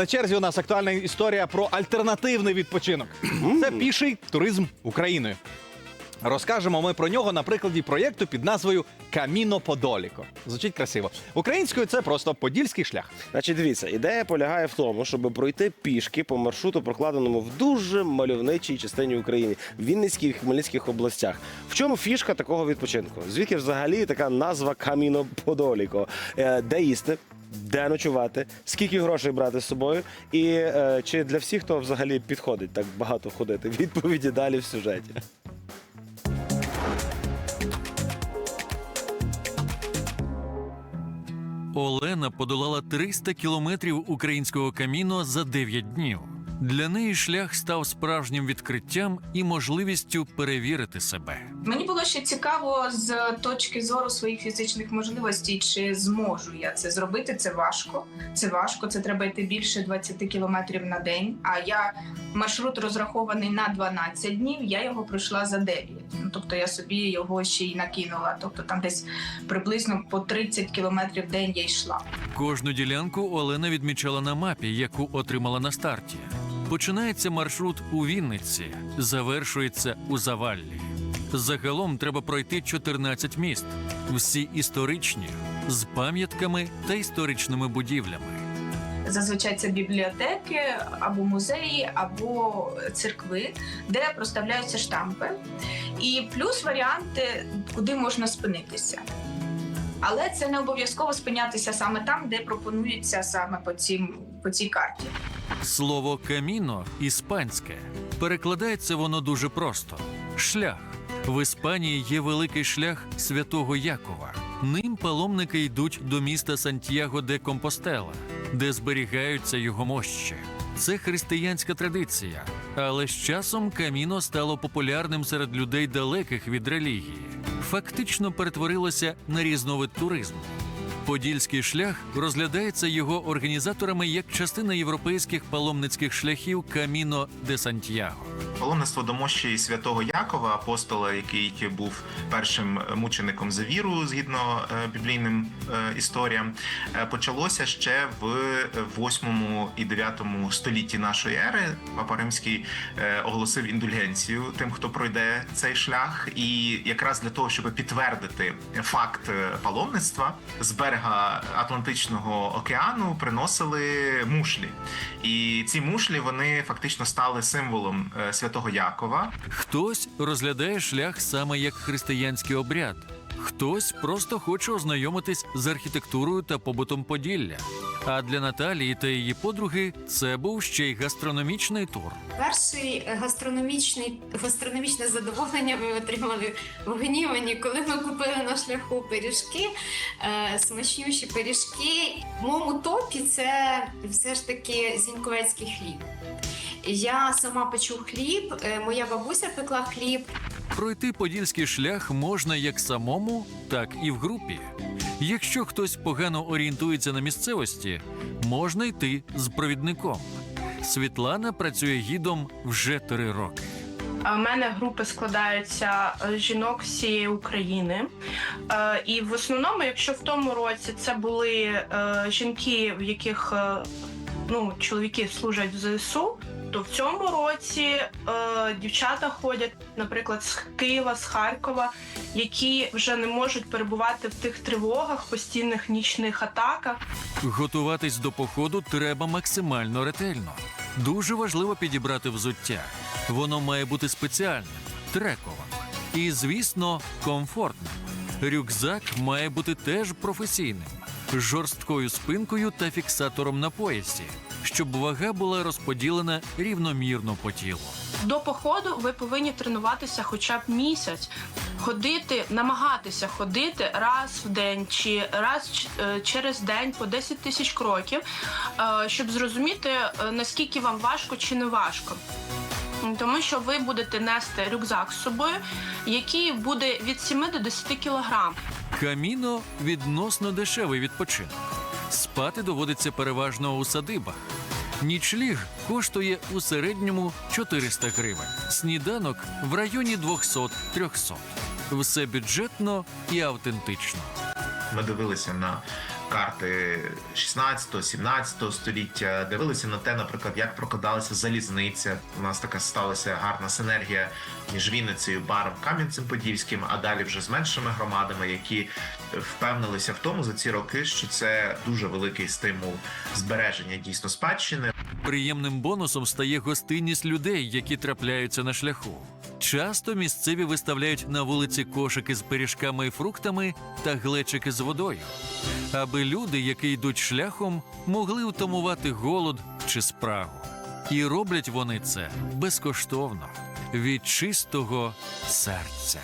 На черзі у нас актуальна історія про альтернативний відпочинок. Це піший туризм Україною. Розкажемо ми про нього на прикладі проєкту під назвою Каміно Подоліко. Звучить красиво. Українською це просто подільський шлях. Значить, дивіться, ідея полягає в тому, щоб пройти пішки по маршруту, прокладеному в дуже мальовничій частині України, в Вінницькій і Хмельницьких областях. В чому фішка такого відпочинку? Звідки взагалі така назва Каміно Подоліко? Е, Де їсти? Де ночувати, скільки грошей брати з собою, і е, чи для всіх хто взагалі підходить так багато ходити? Відповіді далі в сюжеті. Олена подолала 300 кілометрів українського каміно за 9 днів. Для неї шлях став справжнім відкриттям і можливістю перевірити себе. Мені було ще цікаво з точки зору своїх фізичних можливостей, чи зможу я це зробити. Це важко. Це важко. Це треба йти більше 20 кілометрів на день. А я маршрут розрахований на 12 днів. Я його пройшла за 9. Ну тобто я собі його ще й накинула. Тобто там десь приблизно по 30 кілометрів в день я йшла. Кожну ділянку Олена відмічала на мапі, яку отримала на старті. Починається маршрут у Вінниці, завершується у Заваллі. Загалом треба пройти 14 міст, всі історичні, з пам'ятками та історичними будівлями. Зазвичай це бібліотеки або музеї, або церкви, де проставляються штампи. І плюс варіанти, куди можна спинитися. Але це не обов'язково спинятися саме там, де пропонується саме по, цім, по цій карті. Слово каміно іспанське. Перекладається воно дуже просто: шлях. В Іспанії є великий шлях святого Якова. Ним паломники йдуть до міста Сантьяго де Компостела, де зберігаються його мощі. Це християнська традиція, але з часом каміно стало популярним серед людей далеких від релігії. Фактично перетворилося на різновид туризму. Подільський шлях розглядається його організаторами як частина європейських паломницьких шляхів Каміно де Сантьяго. Паломництво до мощі святого Якова, апостола, який був першим мучеником за віру згідно е, біблійним е, історіям, е, почалося ще в 8 і 9 столітті нашої ери. Папа Римський оголосив індульгенцію тим, хто пройде цей шлях, і якраз для того, щоб підтвердити факт паломництва з берега Атлантичного океану приносили мушлі. І ці мушлі вони фактично стали символом е, святого Якова. Хтось розглядає шлях саме як християнський обряд, хтось просто хоче ознайомитись з архітектурою та побутом Поділля. А для Наталії та її подруги це був ще й гастрономічний тур. Перший е, гастрономічний гастрономічне задоволення ми отримали в Гнівані, коли ми купили на шляху пиріжки, е, смачнющі пиріжки. В моєму топі це все ж таки зіньковецький хліб. Я сама печу хліб, е, моя бабуся пекла хліб. Пройти подільський шлях можна як самому, так і в групі. Якщо хтось погано орієнтується на місцевості, можна йти з провідником. Світлана працює гідом вже три роки. А в мене групи складаються е, жінок всієї України. Е, І в основному, якщо в тому році це були жінки, в яких ну, чоловіки служать в ЗСУ, то в цьому році е, дівчата ходять, наприклад, з Києва, з Харкова, які вже не можуть перебувати в тих тривогах, постійних нічних атаках. Готуватись до походу треба максимально ретельно. Дуже важливо підібрати взуття. Воно має бути спеціальним, трековим і, звісно, комфортним. Рюкзак має бути теж професійним, жорсткою спинкою та фіксатором на поясі, щоб вага була розподілена рівномірно по тілу. До походу ви повинні тренуватися хоча б місяць, ходити, намагатися ходити раз в день чи раз е, через день по 10 тисяч кроків, е, щоб зрозуміти, е, наскільки вам важко чи не важко. Тому що ви будете нести рюкзак з собою, який буде від 7 до 10 кілограм. Каміно відносно дешевий відпочинок. Спати доводиться переважно у садибах. Нічліг коштує у середньому 400 гривень. Сніданок в районі 200-300. Все бюджетно і автентично. Ми дивилися на карти 16-17 століття, дивилися на те, наприклад, як прокладалася залізниця. У нас така сталася гарна синергія між Вінницею, Баром, Кам'янцем-Подільським, а далі вже з меншими громадами, які впевнилися в тому за ці роки, що це дуже великий стимул збереження дійсно спадщини. Приємним бонусом стає гостинність людей, які трапляються на шляху. Часто місцеві виставляють на вулиці кошики з пиріжками і фруктами та глечики з водою, аби люди, які йдуть шляхом, могли утамувати голод чи спрагу. І роблять вони це безкоштовно від чистого серця.